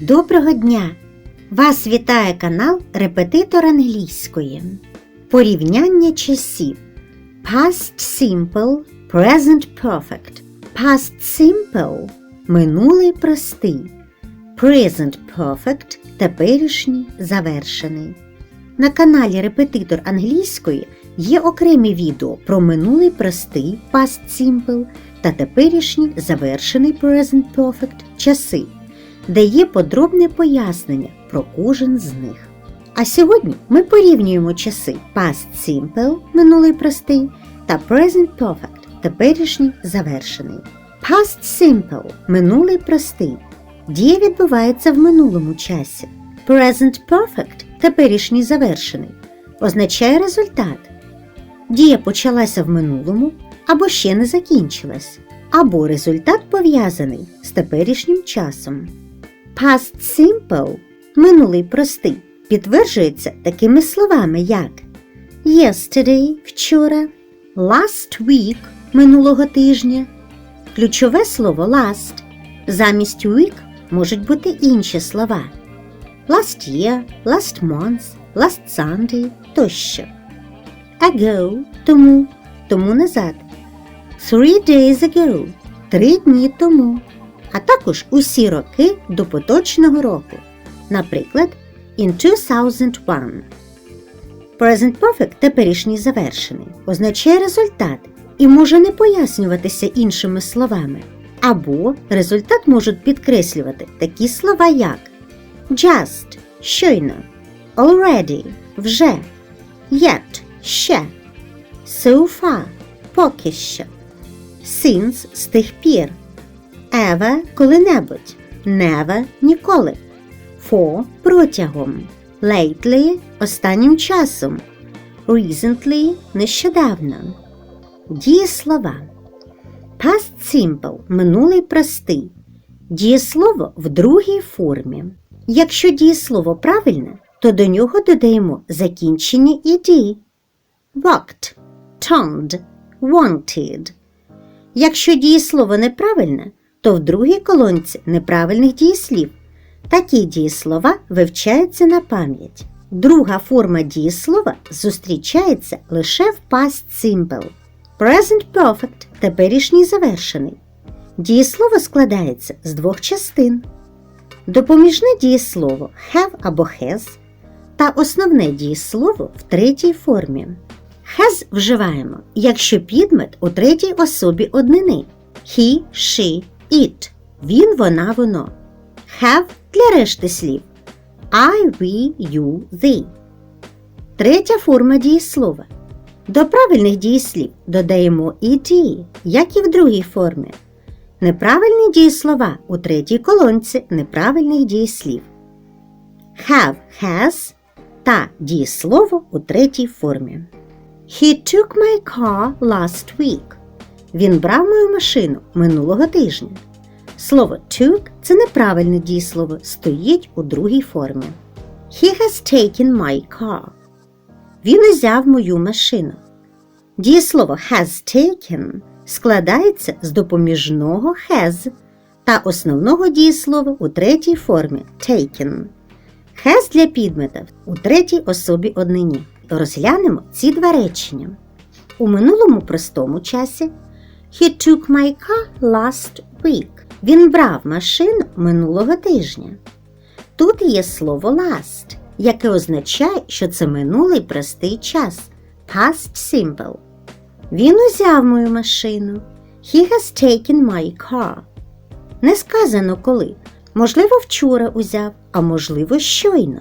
Доброго дня! Вас вітає канал Репетитор англійської. Порівняння часів Past Simple, Present Perfect. Past Simple минулий простий. Present Perfect теперішній завершений. На каналі Репетитор англійської є окремі відео про минулий простий Past Simple та теперішній завершений Present Perfect часи де є подробне пояснення про кожен з них. А сьогодні ми порівнюємо часи Past Simple минулий простий та Present Perfect теперішній завершений. Past Simple минулий простий. Дія відбувається в минулому часі. Present Perfect теперішній завершений означає результат. Дія почалася в минулому або ще не закінчилась, або результат пов'язаний з теперішнім часом. Past simple минулий простий підтверджується такими словами, як yesterday вчора, last week минулого тижня. Ключове слово last. Замість week можуть бути інші слова last year, last month, last Sunday тощо. Ago тому, тому назад. Three days ago три дні тому а також усі роки до поточного року, наприклад, in 2001. Present Perfect теперішній завершений означає результат і може не пояснюватися іншими словами. Або результат можуть підкреслювати такі слова, як just щойно, already вже, yet ще, so far поки що, since з тих пір. Ever – коли-небудь, never – ніколи. For – протягом. Lately – останнім часом. Recently – нещодавно. Дієслова. Past simple – минулий простий. Дієслово в другій формі. Якщо дієслово правильне, то до нього додаємо закінчення «ed». Walked, turned, wanted. Якщо дієслово неправильне, то в другій колонці неправильних дієслів. Такі дієслова вивчаються на пам'ять. Друга форма дієслова зустрічається лише в past simple. Present perfect теперішній завершений. Дієслово складається з двох частин. Допоміжне дієслово have або has та основне дієслово в третій формі. Has вживаємо, якщо підмет у третій особі однини he, she, it. Він, вона, воно. Have для решти слів. I, we, you, they. Третя форма дієслова. До правильних дієслів додаємо ed, як і в другій формі. Неправильні дієслова у третій колонці неправильних дієслів. Have, has та дієслово у третій формі. He took my car last week. Він брав мою машину минулого тижня. Слово took це неправильне дієслово, стоїть у другій формі. He has taken my car. Він узяв мою машину. Дієслово has taken складається з допоміжного has та основного дієслова у третій формі taken. Has для підмета у третій особі однині. Розглянемо ці два речення. У минулому простому часі He took my car last week. Він брав машину минулого тижня. Тут є слово last, яке означає, що це минулий простий час. Past simple. Він узяв мою машину. He has taken my car. Не сказано коли. Можливо, вчора узяв, а можливо, щойно.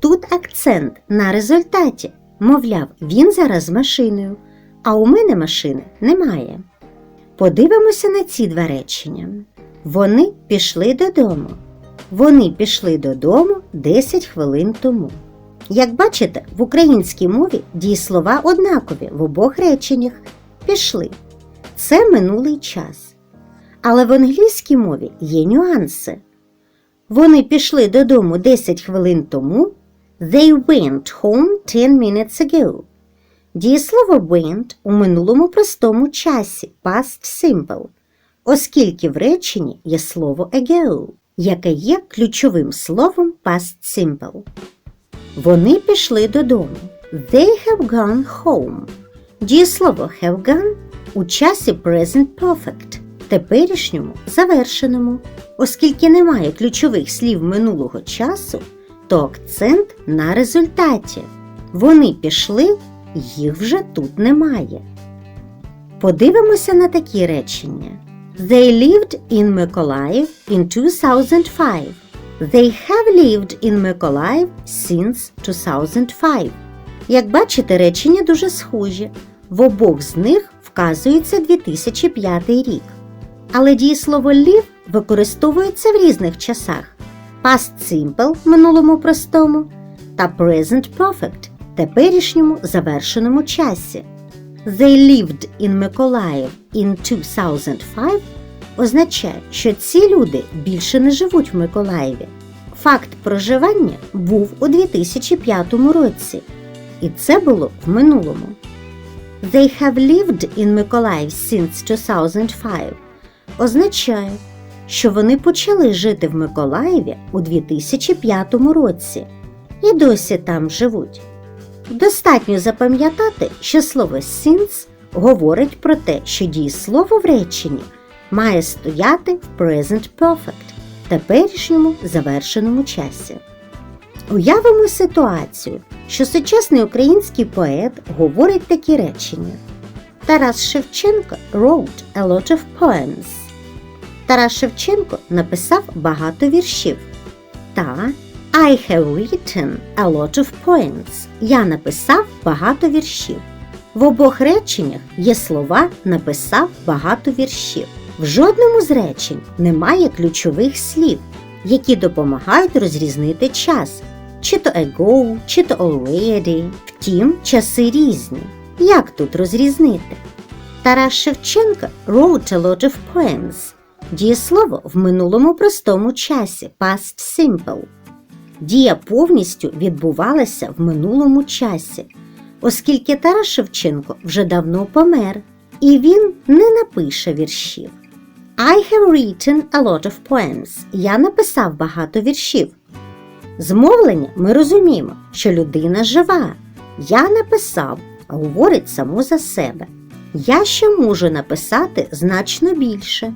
Тут акцент на результаті. Мовляв, він зараз з машиною, а у мене машини немає. Подивимося на ці два речення. Вони пішли додому. Вони пішли додому 10 хвилин тому. Як бачите, в українській мові дієслова однакові в обох реченнях пішли. Це минулий час. Але в англійській мові є нюанси. Вони пішли додому 10 хвилин тому. They went home 10 minutes ago. Дієслово went у минулому простому часі past simple, оскільки в реченні є слово ago. яке є ключовим словом past simple. Вони пішли додому. They have gone home. Дієслово have gone у часі present perfect, теперішньому завершеному. Оскільки немає ключових слів минулого часу, то акцент на результаті. Вони пішли, їх вже тут немає. Подивимося на такі речення. They lived in Mykolaiv in 2005. They have lived in Mykolaiv since 2005. Як бачите, речення дуже схожі. В обох з них вказується 2005 рік. Але дієслово live використовується в різних часах. Past simple минулому простому та present perfect теперішньому завершеному часі. They lived in Mykolaiv in 2005 означає, що ці люди більше не живуть в Миколаєві. Факт проживання був у 2005 році, і це було в минулому. They have lived in Mykolaiv since 2005 означає, що вони почали жити в Миколаєві у 2005 році і досі там живуть. Достатньо запам'ятати, що слово since говорить про те, що дієслово в реченні має стояти в present perfect теперішньому завершеному часі. Уявимо ситуацію, що сучасний український поет говорить такі речення. Тарас Шевченко wrote a lot of poems. Тарас Шевченко написав багато віршів. Та I have written a lot of poems. Я написав багато віршів. В обох реченнях є слова написав багато віршів. В жодному з речень немає ключових слів, які допомагають розрізнити час, чи то ago, чи то already. Втім, часи різні. Як тут розрізнити? Тарас Шевченко wrote a lot of poems. Дієслово в минулому простому часі past simple. Дія повністю відбувалася в минулому часі, оскільки Тарас Шевченко вже давно помер, і він не напише віршів. I have written a lot of poems. Я написав багато віршів. З мовлення ми розуміємо, що людина жива. Я написав, а говорить само за себе. Я ще можу написати значно більше.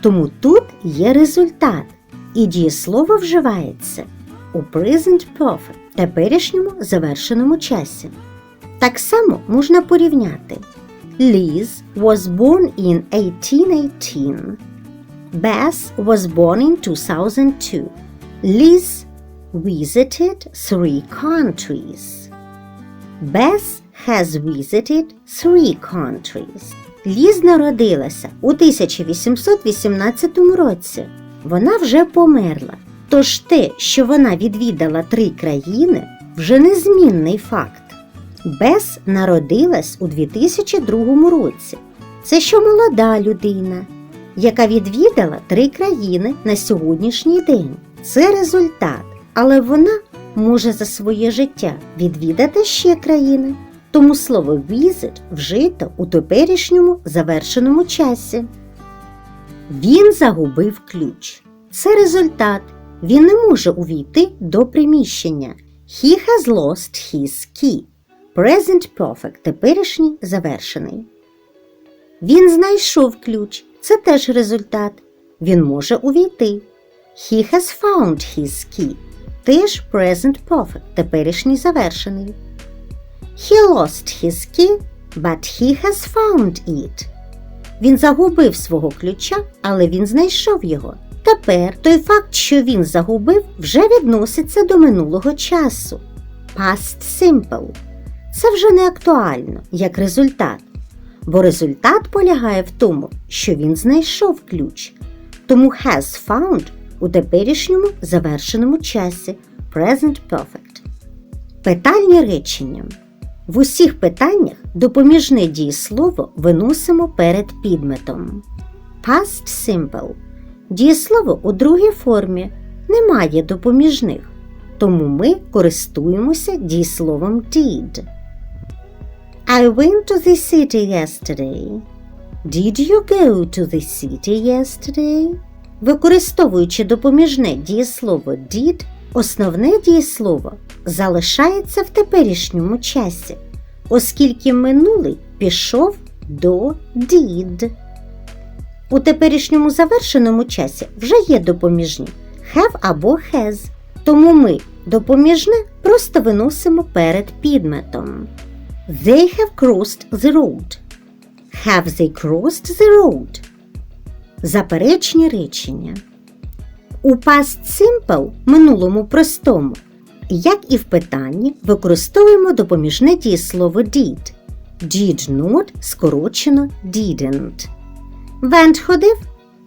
Тому тут є результат, і дієслово вживається у present perfect теперішньому завершеному часі. Так само можна порівняти. Liz was born in 1818. Bess was born in 2002. Liz visited three countries. Bess has visited three countries. Ліз народилася у 1818 році. Вона вже померла. Тож те, що вона відвідала три країни, вже незмінний факт. Бес народилась у 2002 році. Це що молода людина, яка відвідала три країни на сьогоднішній день. Це результат, але вона може за своє життя відвідати ще країни. Тому слово visit вжито у теперішньому завершеному часі. Він загубив ключ. Це результат. Він не може увійти до приміщення. He has lost his key. Present perfect теперішній завершений. Він знайшов ключ. Це теж результат. Він може увійти. He has found his key. Теж present perfect теперішній завершений. He lost his key, but he has found it. Він загубив свого ключа, але він знайшов його. Тепер той факт, що він загубив, вже відноситься до минулого часу. Past simple. Це вже не актуально як результат, бо результат полягає в тому, що він знайшов ключ. Тому has found у теперішньому завершеному часі present perfect. Питальні речення. В усіх питаннях допоміжне дієслово виносимо перед підметом. Past simple. Дієслово у другій формі немає допоміжних, тому ми користуємося дієсловом did. I went to the city yesterday. Did you go to the city yesterday? Використовуючи допоміжне дієслово did, основне дієслово залишається в теперішньому часі, оскільки минулий пішов до did. У теперішньому завершеному часі вже є допоміжні have або has, тому ми допоміжне просто виносимо перед підметом. They have crossed the road. Have they crossed the road? Заперечні речення. У past simple минулому простому, як і в питанні, використовуємо допоміжне дієслово did. Did not скорочено didn't. Went ходив,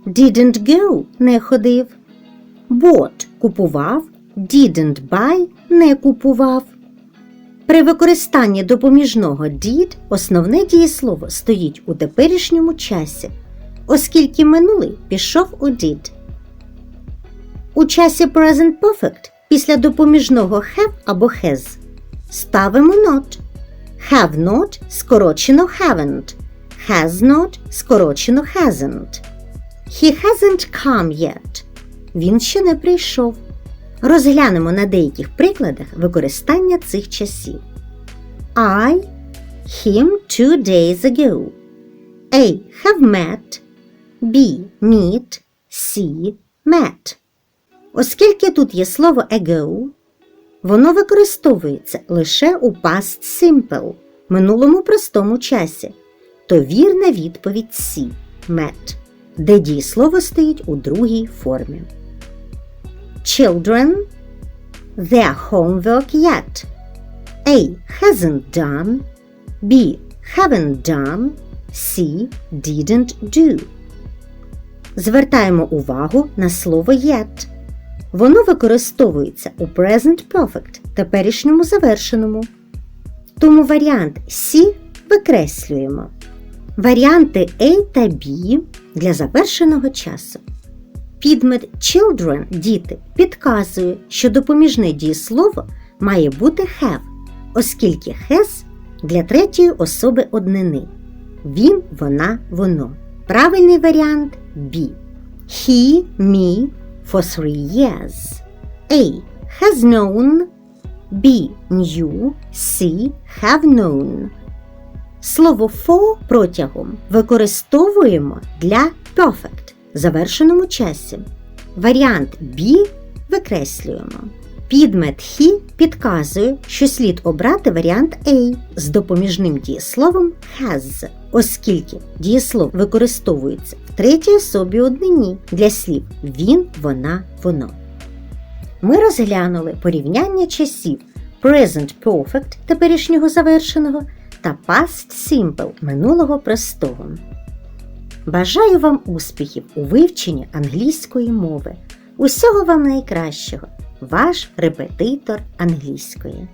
didn't go не ходив. Bought купував, didn't buy не купував. При використанні допоміжного did основне дієслово стоїть у теперішньому часі, оскільки минулий пішов у did. У часі present perfect після допоміжного have або has ставимо not. Have not скорочено haven't. Has not скорочено hasn't. He hasn't come yet. Він ще не прийшов. Розглянемо на деяких прикладах використання цих часів. I him two days ago. A. Have met. B. Meet. C. Met. Оскільки тут є слово ago, воно використовується лише у past simple, минулому простому часі, то вірна відповідь C. Met, де дієслово стоїть у другій формі. Children their homework yet. A. Hasn't done. B. Haven't done. C. Didn't do. Звертаємо увагу на слово yet. Воно використовується у present perfect, теперішньому завершеному. Тому варіант C викреслюємо. Варіанти A та B для завершеного часу. Підмет children діти підказує, що допоміжне дієслово має бути have, оскільки has для третьої особи однини. Він, вона, воно. Правильний варіант B. He, me for three years. A. Has known. B. Knew. C. Have known. Слово for протягом використовуємо для perfect завершеному часі. Варіант B викреслюємо. Підмет he підказує, що слід обрати варіант A з допоміжним дієсловом has, оскільки дієслов використовується в третій особі однині для слів він, вона, воно. Ми розглянули порівняння часів present perfect теперішнього завершеного та past simple минулого простого. Бажаю вам успіхів у вивченні англійської мови. Усього вам найкращого! Ваш репетитор англійської.